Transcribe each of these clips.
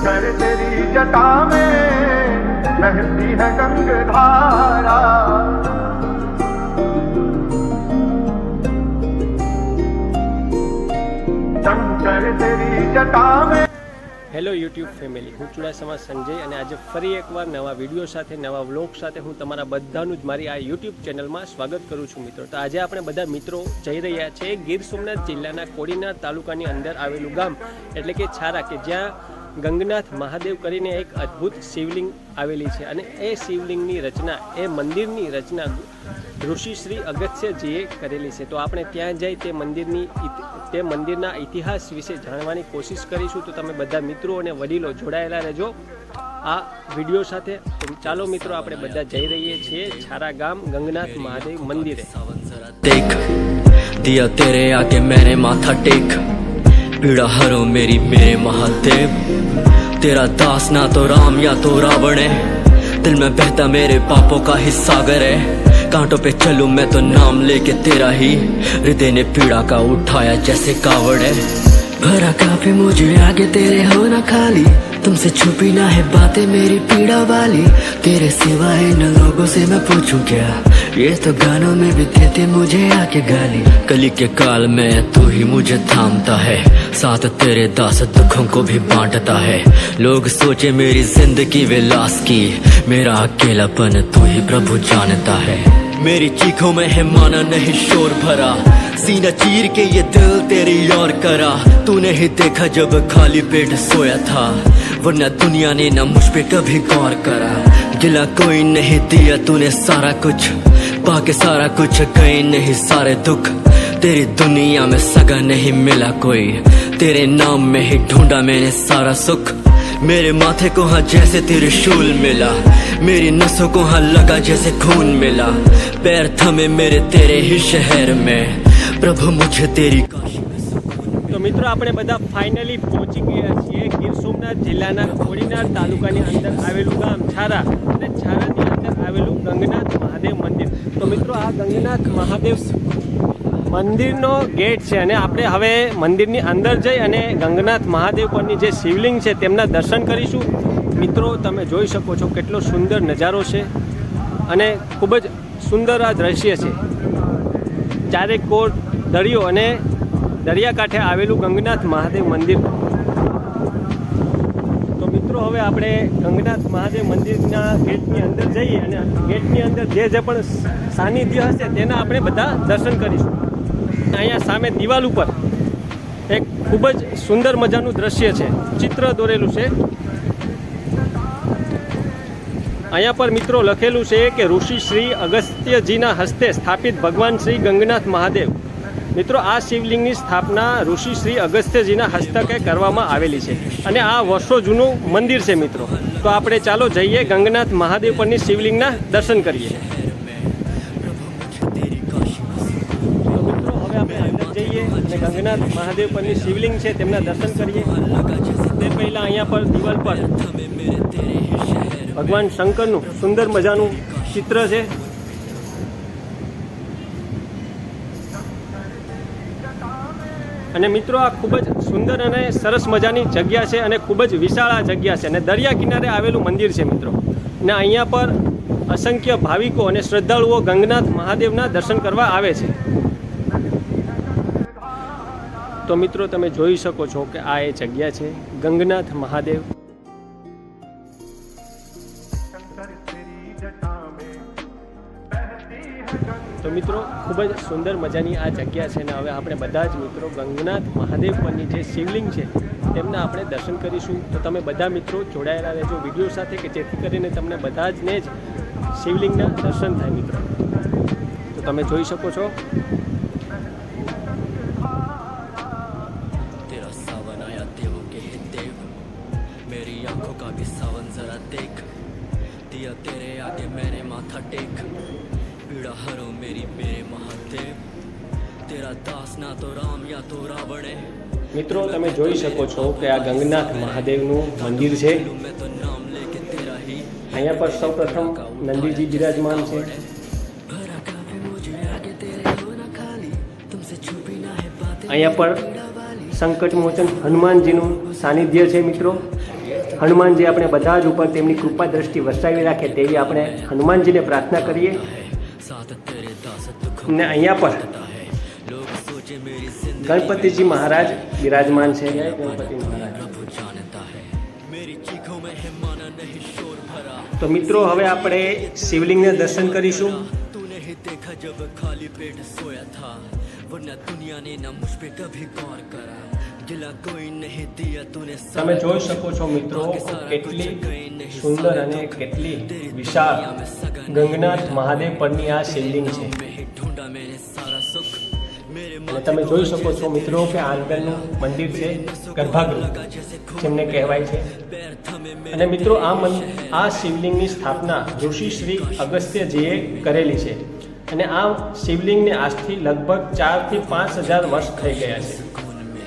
शंकर तेरी जटा में बहती है गंगधारा शंकर तेरी जटा में હેલો યુટ્યુબ ફેમિલી હું ચુડાસમા સંજય અને આજે ફરી એકવાર નવા વિડીયો સાથે નવા વ્લોગ સાથે હું તમારા બધાનું જ મારી આ યુટ્યુબ ચેનલમાં સ્વાગત કરું છું મિત્રો તો આજે આપણે બધા મિત્રો જઈ રહ્યા છે ગીર સોમનાથ જિલ્લાના કોડીનાર તાલુકાની અંદર આવેલું ગામ એટલે કે છારા કે જ્યાં ગંગનાથ મહાદેવ કરીને એક અદ્ભુત શિવલિંગ આવેલી છે અને એ શિવલિંગની રચના, એ મંદિરની રચના ઋષિ શ્રી અગત્યજીએ કરેલી છે. તો આપણે ત્યાં જઈ તે મંદિરની તે મંદિરના ઇતિહાસ વિશે જાણવાની કોશિશ કરીશું. તો તમે બધા મિત્રો અને વડીલો જોડાયેલા રહેજો. આ વીડિયો સાથે ચાલો મિત્રો, આપણે બધા જઈ રહીએ છીએ છારા ગામ ગંગનાથ મહાદેવ મંદિરે. દેખ, દિયા તેરે આગે મેરે માથા ટેક. पीड़ा हरो मेरी मेरे महादेव, तेरा दास ना तो राम या तो रावण है। दिल में बहता मेरे पापों का ही सागर है। कांटों पे चलूँ मैं तो नाम लेके तेरा ही। हृदय ने पीड़ा का उठाया जैसे कावड़ है। भरा काफ़ी मुझे आगे तेरे हो ना खाली। तुमसे छुपी ना है बातें मेरी पीड़ा वाली। तेरे सिवा इन लोगों से मैं पूछूँ क्या? ये तो गानों में भी देते मुझे आके गाली। कली के काल में तू ही मुझे थामता है, साथ तेरे दास दुखों को भी बांटता है। लोग सोचे मेरी ज़िंदगी विलास की, मेरा अकेलापन तू ही प्रभु जानता है। मेरी चीखों में है माना नहीं शोर भरा, सीना चीर के ये दिल तेरी और करा। तूने ही देखा जब खाली पेट सोया था, वरना दुनिया ने ना मुझ पे कभी गौर करा। गिला कोई नहीं दिया तूने सारा कुछ। पाके सारा कुछ गए नहीं, सारे दुख। तेरी दुनिया में सगा नहीं मिला कोई। तेरे नाम में ही ढूंढा मैंने सारा सुख। मेरे माथे को हाँ जैसे तेरे शूल मिला। मेरी नसों को हाँ लगा जैसे खून मिला। पैर थमे मेरे तेरे ही शहर में। प्रभु, मुझे तेरी काशी મિત્રો, આપણે બધા ફાઇનલી પહોંચી ગયા છીએ ગીર સોમનાથ જિલ્લાના કોડીનાર તાલુકાની અંદર આવેલું ગામ છારા અને છારાની અંદર આવેલું ગંગનાથ મહાદેવ મંદિર. તો મિત્રો, આ ગંગનાથ મહાદેવ મંદિરનો ગેટ છે અને આપણે હવે મંદિરની અંદર જઈ અને ગંગનાથ મહાદેવ પરની જે શિવલિંગ છે તેમના દર્શન કરીશું. મિત્રો, તમે જોઈ શકો છો કેટલો સુંદર નજારો છે અને ખૂબ જ સુંદર આ દ્રશ્ય છે. ચારેક કોર દરિયો અને દરિયાકાંઠે આવેલું ગંગનાથ મહાદેવ મંદિર. તો મિત્રો, હવે આપણે ગંગનાથ મહાદેવ મંદિરના ગેટની અંદર જઈએ અને ગેટની અંદર જે જે પણ સાનિધ્ય હશે તેના આપણે બધા દર્શન કરીશું. અહીંયા સામે દિવાલ ઉપર એક ખૂબ જ સુંદર મજાનું દ્રશ્ય છે. ચિત્ર દોરેલું છે. અહીંયા પર મિત્રો લખેલું છે કે ઋષિ શ્રી અગસ્ત્યજીના હસ્તે સ્થાપિત ભગવાન શ્રી ગંગનાથ મહાદેવ. મિત્રો, આ શિવલિંગની સ્થાપના ઋષિ શ્રી અગસ્ત્યજીના હસ્તકે કરવામાં આવેલી છે અને આ વર્ષો જૂનું મંદિર છે મિત્રો. તો આપણે ચાલો જઈએ ગંગનાથ મહાદેવ પરની શિવલિંગના દર્શન કરીએ. આપણે જઈએ અને ગંગનાથ મહાદેવ પરની શિવલિંગ છે તેમના દર્શન કરીએ. તે પહેલાં અહીંયા પર દિવાલ પર ભગવાન શંકરનું સુંદર મજાનું ચિત્ર છે. અને મિત્રો, આ ખૂબ જ સુંદર અને સરસ મજાની જગ્યા છે અને ખૂબ જ વિશાળ આ જગ્યા છે અને દરિયા કિનારે આવેલું મંદિર છે મિત્રો. અને અહીંયા પર અસંખ્ય ભાવિકો અને શ્રદ્ધાળુઓ ગંગનાથ મહાદેવના દર્શન કરવા આવે છે. તો મિત્રો, તમે જોઈ શકો છો કે આ એ જગ્યા છે. ગંગનાથ મહાદેવ. ખૂબ જ સુંદર મજાની આ જગ્યા છે અને હવે આપણે બધા જ મિત્રો ગંગનાથ મહાદેવ પરની જે શિવલિંગ છે તેમના આપણે દર્શન કરીશું તો તમે બધા મિત્રો જોડાયેલા રહેજો વિડીયો સાથે કે જેથી કરીને તમને બધા જ ને જ શિવલિંગના દર્શન થાય મિત્રો તો તમે જોઈ શકો છો तेरा सावन आया देवों के हे देव मेरी आंखों का भी सावन जरा देख दिया तेरे आगे मैंने माथा टेक મિત્રો, તમે જોઈ શકો છો કે આ ગંગનાથ મહાદેવનું મંદિર છે. અહીંયા પર સૌ પ્રથમ નંદીજી બિરાજમાન છે. અહીંયા પર સંકટ મોચન હનુમાનજીનું સાનિધ્ય છે, મિત્રો. હનુમાનજી આપણે બધા જ ઉપર તેમની કૃપા દ્રષ્ટિ વરસાવી રાખે તેવી આપણે હનુમાનજીને પ્રાર્થના કરીએ. ને અહીંયા પર ગણપતિજી મહારાજ બિરાજમાન છે. ગણપતિ મહારાજ. તો મિત્રો હવે આપણે શિવલિંગને દર્શન કરીશું. તમે જોઈ શકો છો મિત્રો કેટલી સુંદર અને કેટલી વિશાળ ગંગનાથ મહાદેવ પરની આ શિવલિંગ છે. તમે જોઈ શકો છો મિત્રો કે આંદરનું મંદિર છે ગર્ભાગૃહ, જેમને કહેવાય છે. અને મિત્રો આ મન, આ શિવલિંગની સ્થાપના ઋષિ શ્રી અગસ્ત્યજીએ કરેલી છે અને આ શિવલિંગને આજથી લગભગ ચારથી પાંચ હજાર વર્ષ થઈ ગયા છે.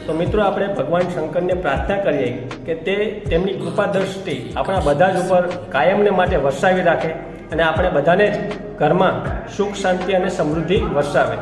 તો મિત્રો આપણે ભગવાન શંકરને પ્રાર્થના કરીએ કે તે તેમની કૃપા દ્રષ્ટિ આપણા બધા જ ઉપર કાયમને માટે વરસાવી રાખે અને આપણે બધાને જ ઘરમાં સુખ, શાંતિ અને સમૃદ્ધિ વરસાવે.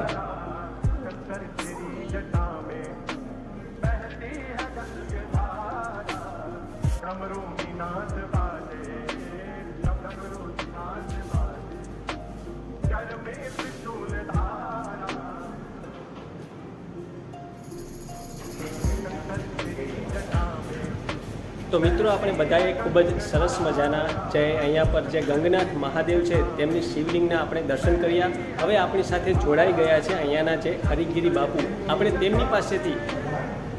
તો મિત્રો, આપણે બધાએ ખૂબ જ સરસ મજાના જે અહીંયા પર જે ગંગનાથ મહાદેવ છે, તેમની શિવલિંગના આપણે દર્શન કર્યા. હવે આપણી સાથે જોડાઈ ગયા છે અહીંયાના જે હરિગીરી બાપુ. આપણે તેમની પાસેથી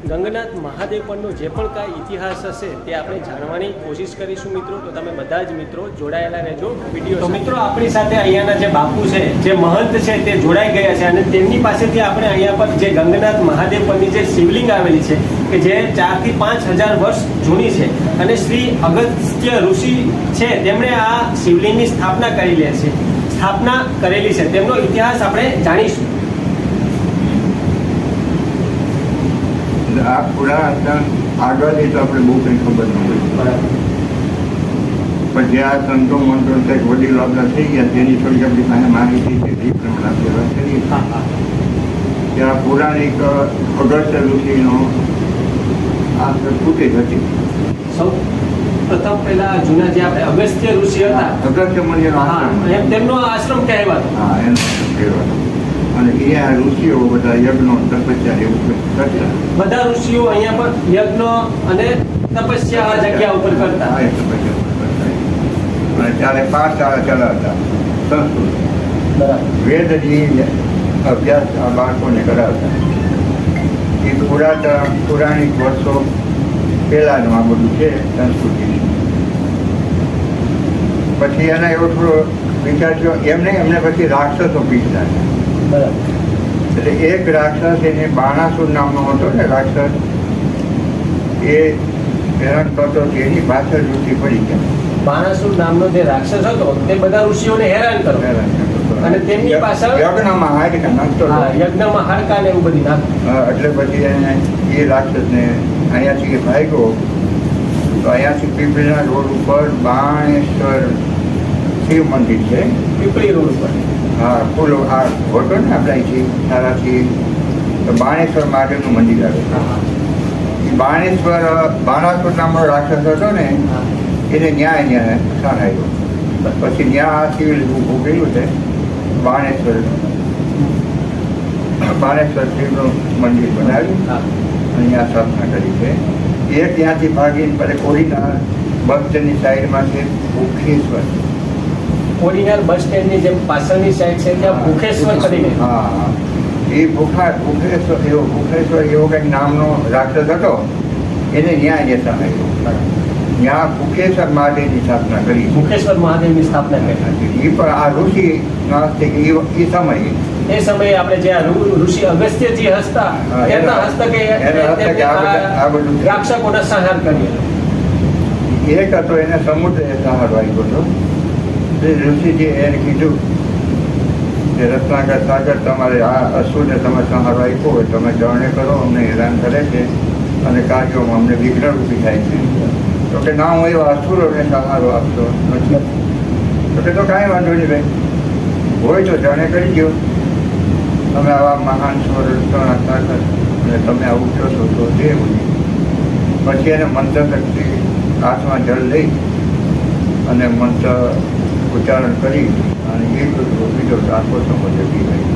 ગંગનાથ મહાદેવ પરનો જે પણ કાંઈ ઇતિહાસ હશે તે આપણે જાણવાની કોશિશ કરીશું મિત્રો. તો તમે બધા જ મિત્રો જોડાયેલા રહેજો. વીડિયો તો મિત્રો આપણી સાથે અહીંયાના જે બાપુ છે જે મહંત છે તે જોડાઈ ગયા છે અને તેમની પાસેથી આપણે અહીંયા પર જે ગંગનાથ મહાદેવ પરની જે શિવલિંગ આવેલી છે કે જે ચારથી પાંચ હજાર વર્ષ જૂની છે અને શ્રી અગસ્ત્ય ઋષિ છે તેમણે આ શિવલિંગની સ્થાપના કરેલી છે. સ્થાપના કરેલી છે. તેમનો ઇતિહાસ આપણે જાણીશું. આ આગળ એ તો આપણે બહુ કંઈ ખબર ન હોય. પણ જે આ સંતો મંત્રો છે કે વડીલો આપણા થઈ ગયા તેની થોડીક આપણી પાસે માહિતી છે એ પ્રમાણે આપણે વાત કરીએ. આ પૌરાણિક અગસ્ત્ય ઋષિનો આ સંસ્કૃતિ જ હતી. સૌ પ્રથમ પહેલા જૂના જે આપણે અગસ્ત્ય ઋષિ હતા અગસ્ત્ય મુનિનો હા આશ્રમ. એમ તેમનો આશ્રમ કહેવાતો. હા એનો કહેવાય અને એ આ ઋષિઓ બધા યજ્ઞો તપસ્યા એવું કરતા. બધા ઋષિઓ અહીંયા પર યજ્ઞ અને તપસ્યા આ જગ્યા ઉપર કરતા. હા. અને ત્યારે પાંચ શાળા ચલાવતા. સંસ્કૃત. વેદની અભ્યાસ આ બાળકોને કરાવતા. એ પુરાતન પુરાણિક વર્ષો પહેલાંનું આ બધું છે સંસ્કૃતિ પછી એના એવો થોડો વિચાર થયો એમને એમને પછી રાક્ષસો પીસતા એટલે એક રાક્ષસ એને બાણાસુર નામનો હતો ને રાક્ષસ એ હેરાન કરતો એની પાછળ ઋષિ પડી ગયા. બાણાસુર નામનો જે રાક્ષસ હતો તે બધા ઋષિઓને હેરાન કરો હેરાન કરતો અને તેમની પાછળ- યજ્ઞમાં હાડકા નાખતો યજ્ઞમાં હાડકા ને એવું બધું નાખતું. એટલે પછી એને એ રાક્ષસને અહીંયાથી ભાગ્યો. તો અહીંયાથી પીપળીના રોડ ઉપર બાણેશ્વર શિવ મંદિર છે. પીપળી રોડ ઉપર. હા ફૂલ આ હોટલ ને આપણે છે સારાથી બાણેશ્વર મહાદેવનું મંદિર આવે. બાણેશ્વર બાણાસુર નામનો રાક્ષસ હતો ને એને ન્યાય ન્યાય સ્થાન આવ્યું પછી ન્યા આ શિવ ઊભું કર્યું છે બાણેશ્વર. બાણેશ્વર શિવનું મંદિર બનાવ્યું. અહીંયા સ્થાપના કરી છે. એ ત્યાંથી ભાગીને પછી કોડીના બસ સ્ટેન્ડની સાઈડમાં છે ભૂખેશ્વર. કોડીનાર બસ સ્ટેન્ડની જેમ પાછળની સાઈડ છે ત્યાં ભૂખેશ્વર કરીને હા એ ભૂખા ભૂખેશ્વર એવો ભૂખેશ્વર એવો કંઈક નામનો રાક્ષસ હતો એને ન્યાય જતા આવ્યો. ત્યાં ભૂખેશ્વર મહાદેવની સ્થાપના કરી. ભૂખેશ્વર મહાદેવની સ્થાપના કરી. એ પણ આ ઋષિ નાસ્તિક એ સમયે. એ સમયે આપણે જે ઋષિ અગસ્ત્યજી હસતા એના- હસ્તકે રાક્ષકોનો સંહાર કર્યો. એક હતો એને સમુદ્ર સહારો આપ્યો હતો. ઋષિજી એને કીધું કે રત્નાગર સાગર તમારે આ અસુરને તમે સહારો આપ્યો હોય તમે જળને કરો, અમને હેરાન કરે છે અને કાર્યોમાં અમને વિઘ્ન ઊભી થાય છે. તો કે ના, હું એવા અસુરોને સહારો આપતો મતલબ તો કે તો કાંઈ વાંધો નહીં ભાઈ હોય તો જણે કરી ગયો તમે આવા મહાન રત્ના સાગર અને તમે આવું છો તો દેવું પછી એને મંત્ર શક્તિ હાથમાં જળ લઈ અને મંત્ર ઉચ્ચારણ કરી અને એ બીજો પીધો તો આખો સમય જતી રહી.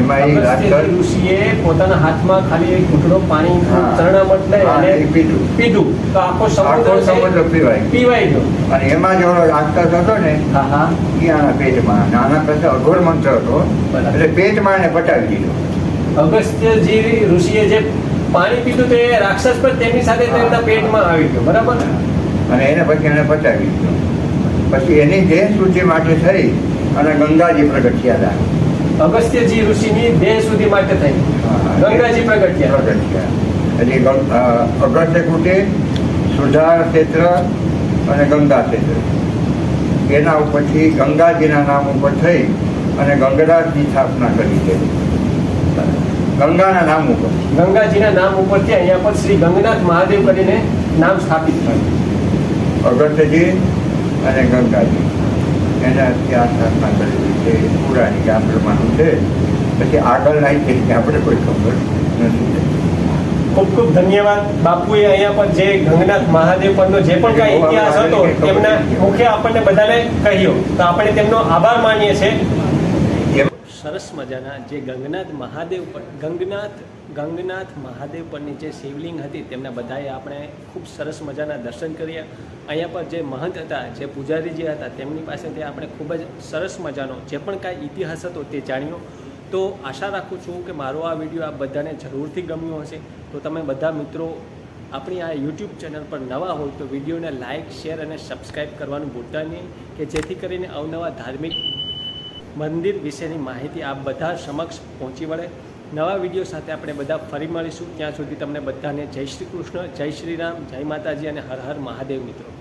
એમાં એ અગસ્ત્યજી ઋષિએ પોતાના હાથમાં ખાલી એક ઘૂંટડો પાણી હા. ચરણામૃત લઈ અને પીધું. પીધું. તો આખો સમુદ્ર સમુદ્ર પીવાય પીવાય ગયો. અને એમાં જો આકસ હતો ને હા એ આના પેટમાં નાના કરતા અઘોર મંત્ર હતો. એટલે પેટમાં એને પટાવી દીધો. અગસ્ત્યજી ઋષિએ જે પાણી પીધું તે રાક્ષસ પર તેમની સાથે તેમના પેટમાં આવી ગયો. બરાબર અને એને પછી એને પચાવી દીધો. પછી એની દેહ શુદ્ધિ માટે થઈ અને ગંગાજી પ્રગટ થયા હતા. અગસ્ત્યજી ઋષિની દેહ સુધી માટે થઈ. ગંગાજી પ્રગટ થયા પ્રગટ થયા એટલે અગસ્ત્ય કુટે સુધાર ક્ષેત્ર અને ગંગા ક્ષેત્ર. એના ઉપરથી ગંગાજીના નામ ઉપર થઈ અને ગંગરાજની સ્થાપના કરી છે. ગંગાના નામ ઉપર. ગંગાજીના નામ ઉપરથી અહીંયા પર શ્રી ગંગનાથ મહાદેવ કરીને નામ સ્થાપિત થયું. અગસ્ત્યજી અને ગંગાજી. એના ત્યાં કરેલી છે. પુરાણી આ પ્રમાણનું છે પછી આગળ છે કે આપણે કોઈ ખબર નથી. ખૂબ ખૂબ ધન્યવાદ. બાપુએ અહીંયા પર જે ગંગનાથ મહાદેવ પરનો જે પણ કાંઈ ઇતિહાસ હતો તેમના મુખે આપણને બધાને કહ્યો. તો આપણે તેમનો આભાર માનીએ છીએ. સરસ મજાના જે ગંગનાથ મહાદેવ પર, ગંગનાથ ગંગનાથ મહાદેવ પરની જે શિવલિંગ હતી, તેમના બધાએ આપણે ખૂબ સરસ મજાના દર્શન કર્યા. અહીંયા પર જે મહંત હતા, જે પૂજારીજી હતા, તેમની પાસેથી આપણે ખૂબ જ સરસ મજાનો જે પણ કાંઈ ઇતિહાસ હતો તે જાણ્યો. તો આશા રાખું છું કે મારો આ વીડિયો આ બધાને જરૂરથી ગમ્યો હશે. તો તમે બધા મિત્રો આપણી આ યુટ્યુબ ચેનલ પર નવા હોય તો વિડીયોને લાઇક શેર અને સબસ્ક્રાઈબ કરવાનું ભૂલતા નહીં, કે જેથી કરીને અવનવા ધાર્મિક મંદિર વિશેની માહિતી આપ બધા સમક્ષ પહોંચી વળે. નવા વીડિયો સાથે આપણે બધા ફરી મળીશું. ત્યાં સુધી તમને બધાને જય શ્રી કૃષ્ણ, જય શ્રી રામ, જય માતાજી અને હર હર મહાદેવ મિત્રો.